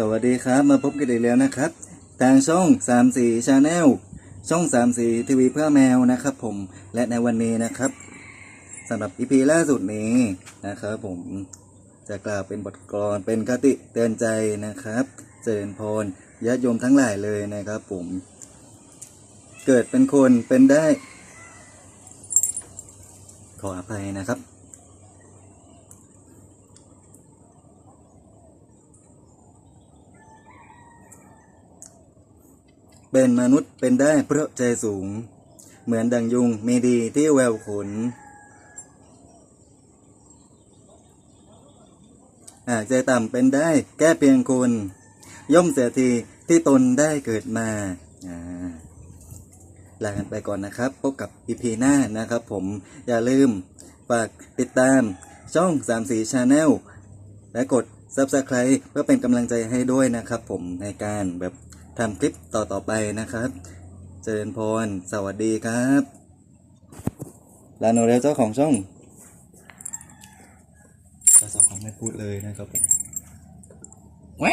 สวัสดีครับ มาพบกันอีกแล้วนะครับ ทางช่อง 3 4ชาแนลช่อง 3 4 ทีวีเพื่อแมวนะครับผมและในวันนี้นะครับสำหรับอีพีล่าสุดนี้นะครับผมจะกล่าวเป็นบทกลอนเป็นคติเตือนใจนะครับ เจริญพรญาติโยมทั้งหลายเลยนะครับผม เกิดเป็นคนเป็นได้ ขออภัยนะครับ เป็นมนุษย์เป็นได้เพราะใจสูง เหมือนดังยุงมีดีที่แววขน หากใจต่ำเป็นได้แก้เพียงคน ย่อมเสียทีที่ตนได้เกิดมาอ่าลากันไปก่อนนะครับ พบกับอีพีหน้านะครับผมอย่าลืมฝากติดตามช่อง 3 4 Channel และกด Subscribe เพื่อเป็นกำลังใจให้ด้วยนะครับผมในการแบบ ทำคลิปต่อๆไปนะครับ เจริญพร สวัสดีครับลาโนเรลเจ้าของช่องเจ้าของไม่พูดเลยนะครับผมแว้